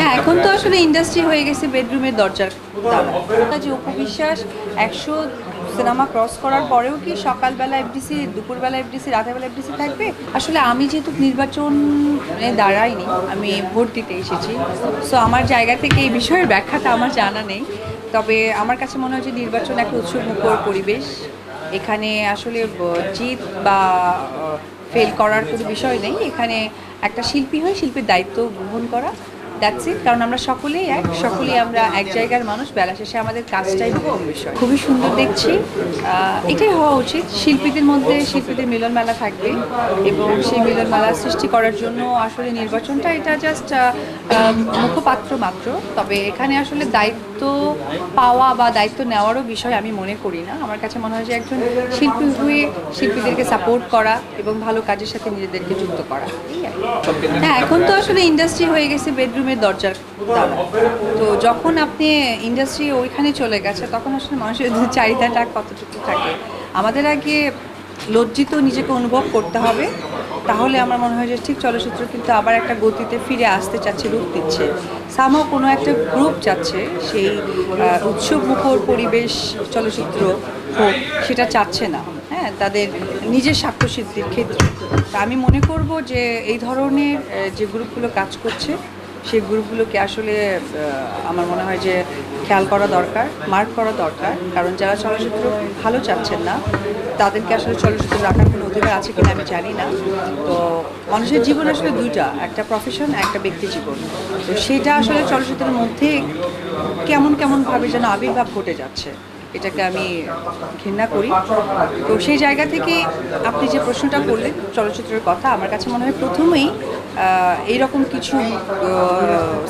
হ্যাঁ এখন তো আসলে ইন্ডাস্ট্রি হয়ে গেছে বেডরুমের দরজার দ্বারা যে উপবিশ্বাস একশো সিনেমা ক্রস করার পরেও কি সকালবেলা এফডিসি দুপুরবেলা এফডিসি রাতেরবেলা এফডিসি থাকবে? আসলে আমি যেহেতু নির্বাচনে দাঁড়াইনি আমি ভোট দিতে এসেছি। সো আমার জায়গা থেকে এই বিষয়ের ব্যাখ্যাটা আমার জানা নেই। তবে আমার কাছে মনে হয় যে নির্বাচন একটা উৎসবমুখর পরিবেশ। এখানে আসলে জিত বা ফেল করার কোনো বিষয় নেই। এখানে একটা শিল্পী হয়ে শিল্পীর দায়িত্ব গ্রহণ করা। দ্যাটস ইট কারণ আমরা সকলেই এক, সকলেই আমরা এক জায়গার মানুষ। বেলা শেষে আমাদের কাজটাই বিষয়। খুবই সুন্দর দেখছি। এটাই হওয়া উচিত। শিল্পীদের মধ্যে শিল্পীদের মিলন মেলা থাকবে এবং সেই মিলন মেলা সৃষ্টি করার জন্য আসলে নির্বাচনটা এটা জাস্ট মুখপাত্র মাত্র। তবে এখানে আসলে দায়িত্ব পাওয়া বা দায়িত্ব নেওয়ারও বিষয় আমি মনে করি না। আমার কাছে মনে হয় যে একজন শিল্পী হয়ে শিল্পীদেরকে সাপোর্ট করা এবং ভালো কাজের সাথে নিজেদেরকে যুক্ত করা। হ্যাঁ এখন তো আসলে ইন্ডাস্ট্রি হয়ে গেছে বেডরুমের দরজার তো যখন আপনি ইন্ডাস্ট্রি ওইখানে চলে গেছে, তখন আসলে মানুষের চাহিদাটা কতটুকু থাকে। আমাদের আগে লজ্জিত নিজেকে অনুভব করতে হবে। তাহলে আমার মনে হয় যে ঠিক চলচ্চিত্র কিন্তু আবার একটা গতিতে ফিরে আসতে চাচ্ছে, রূপ দিচ্ছে। সামও কোনো একটা গ্রুপ চাচ্ছে সেই উৎসব মুখর পরিবেশ চলচ্চিত্র হোক, সেটা চাচ্ছে না। হ্যাঁ তাদের নিজের স্বার্থসিদ্ধির ক্ষেত্রে। তা আমি মনে করব যে এই ধরনের যে গ্রুপগুলো কাজ করছে সেই গ্রুপগুলোকে আসলে আমার মনে হয় যে খেয়াল করা দরকার, মার্ক করা দরকার। কারণ যারা চলচ্চিত্র ভালো চাচ্ছেন না, তাদেরকে আসলে চলচ্চিত্র রাখার কোনো অধিকার আছে কিনা আমি জানি না। তো মানুষের জীবন আসলে দুইটা, একটা প্রফেশন একটা ব্যক্তি জীবন। তো সেটা আসলে চলচ্চিত্রের মধ্যে কেমন কেমনভাবে যেন আবির্ভাব ঘটে যাচ্ছে, এটাকে আমি ঘৃণা করি। তো সেই জায়গা থেকে আপনি যে প্রশ্নটা করলেন, চলচ্চিত্রের কথা, আমার কাছে মনে হয় প্রথমেই এইরকম কিছু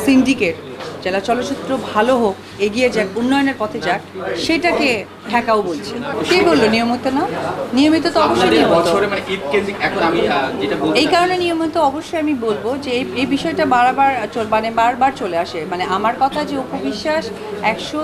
সিন্ডিকেট যারা চলচ্চিত্র ভালো হোক এগিয়ে যাক উন্নয়নের পথে যাক সেটাকে ঠেকাও বলছে। কে বলল? নিয়মিত না? নিয়মিত তো অবশ্যই মানে এই কারণে নিয়মিত অবশ্যই আমি বলব যে এই বিষয়টা বারবার মানে বারবার চলে আসে। মানে আমার কথা যে উপবিশ্বাস একশো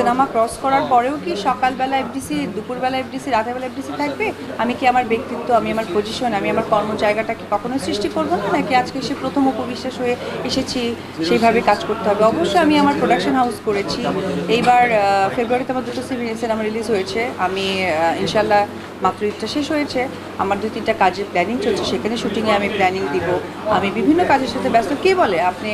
সিনেমা ক্রস করার পরেও কি সকালবেলা এফডিসি দুপুরবেলা এফডিসি রাতেরবেলা এফডিসি থাকবে? আমি কি আমার ব্যক্তিত্ব, আমি আমার পজিশন আমি আমার কর্ম জায়গাটাকে কখনো সৃষ্টি করব না? নাকি আজকে সে প্রথম উপবিশ্বাস হয়ে এসেছি সেইভাবে কাজ করতে হবে? অবশ্যই আমি আমার প্রোডাকশন হাউস করেছি। এইবার ফেব্রুয়ারিতে আমার দুটো সিভিল সিনেমা রিলিজ হয়েছে। আমি ইনশাল্লাহ মাত্র ঈদটা শেষ হয়েছে। আমার দুই তিনটা কাজের প্ল্যানিং চলছে। সেখানে শুটিংয়ে আমি প্ল্যানিং দিব। আমি বিভিন্ন কাজের সাথে ব্যস্ত। কে বলে? আপনি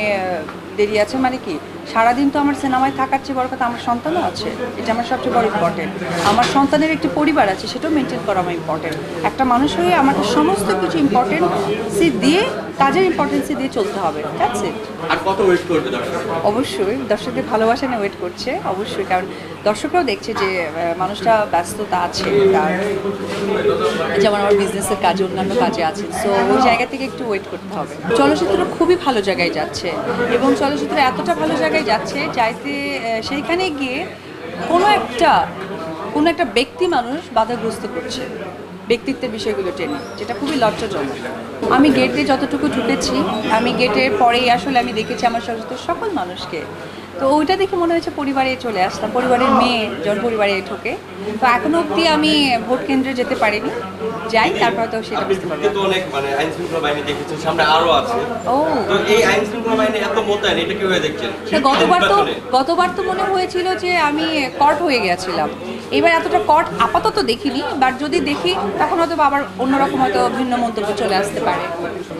দেরি আছে মানে কি? সারাদিন তো আমার সিনেমায় থাকার চেয়ে বড় কথা, আমার সন্তানও আছে এটা আমার সবচেয়ে বড় ইম্পর্টেন্ট আমার সন্তানের একটি পরিবার আছে সেটাও মেনটেন করা আমার ইম্পর্টেন্ট একটা মানুষ হয়ে আমাকে সমস্ত কিছু ইম্পর্টেন্সি দিয়ে কাজের ইম্পর্টেন্সি দিয়ে চলতে হবে ঠিক আছে আর কত ওয়েট করবে দর্শক অবশ্যই দর্শকদের ভালোবাসা নিয়ে ওয়েট করছে অবশ্যই কারণ দর্শকরাও দেখছে যে মানুষটা ব্যস্ততা আছে, তার যেমন আমার বিজনেসের কাজে, অন্যান্য কাজে আছে। সো ওই জায়গা থেকে একটু ওয়েট করতে হবে। চলচ্চিত্র খুবই ভালো জায়গায় যাচ্ছে এবং চলচ্চিত্র এতটা ভালো জায়গায় যাচ্ছে যাইতে সেইখানে গিয়ে কোনো একটা কোনো একটা ব্যক্তি মানুষ বাধাগ্রস্ত করছে ব্যক্তিত্বের বিষয়গুলো টেনে, যেটা খুবই লজ্জাজনক। আমি গেটে যতটুকু ঢুকেছি, আমি গেটের পরেই আসলে আমি দেখেছি আমার চলচ্চিত্রের সকল মানুষকে। তো ওইটা দেখে মনে হয়েছে পরিবারে চলে আসতাম। পরিবারের মেয়ে যখন পরিবারে ঢোকে। তো এখনও অবধি আমি ভোট কেন্দ্রে যেতে পারিনি। যাই তারপর তো সেটা বুঝতে পারব কিন্তু অনেক মানে আইন শৃঙ্খলা বাহিনী দেখেছেন সামনে আরও আছে। ও। তো এই আইন শৃঙ্খলা বাহিনী এত মোতায়েন এটা কীভাবে দেখছেন? তা গতবার তো গতবার তো মনে হয়েছিল যে আমি কট হয়ে গেছিলাম। এবার এতটা কট আপাতত দেখিনি বাট যদি দেখি তখন হয়তো আবার অন্যরকম হয়তো ভিন্ন মন্তব্য চলে আসতে পারে।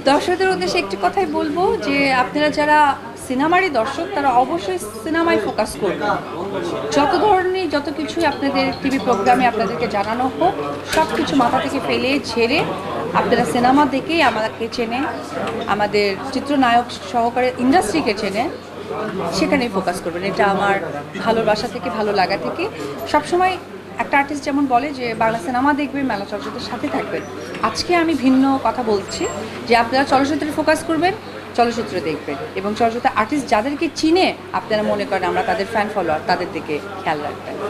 দর্শকদের উদ্দেশ্যে একটি কথাই বলব যে আপনারা যারা সিনেমারই দর্শক, তারা অবশ্যই সিনেমায় ফোকাস করবেন যত ধরনের, যত কিছুই আপনাদের টিভি প্রোগ্রামে আপনাদেরকে জানানো হোক সব কিছু মাথা থেকে ফেলে ঝেড়ে আপনারা সিনেমা দেখেই আমাদেরকে চেনে, আমাদের চিত্রনায়ক সহকারে ইন্ডাস্ট্রিকে চেনে সেখানেই ফোকাস করবেন। এটা আমার ভালোবাসা থেকে, ভালো লাগা থেকে। সবসময় একটা আর্টিস্ট যেমন বলে যে, বাংলা সিনেমা দেখবেন, মেলা চলচ্চিত্রের সাথে থাকবেন। আজকে আমি ভিন্ন কথা বলছি যে, আপনারা চলচ্চিত্রে ফোকাস করবেন চলচ্চিত্র দেখবেন এবং চলচ্চিত্র আর্টিস্ট যাদেরকে চিনে আপনারা মনে করেন আমরা তাদের ফ্যান ফলোয়ার তাদের দিকে খেয়াল রাখবেন।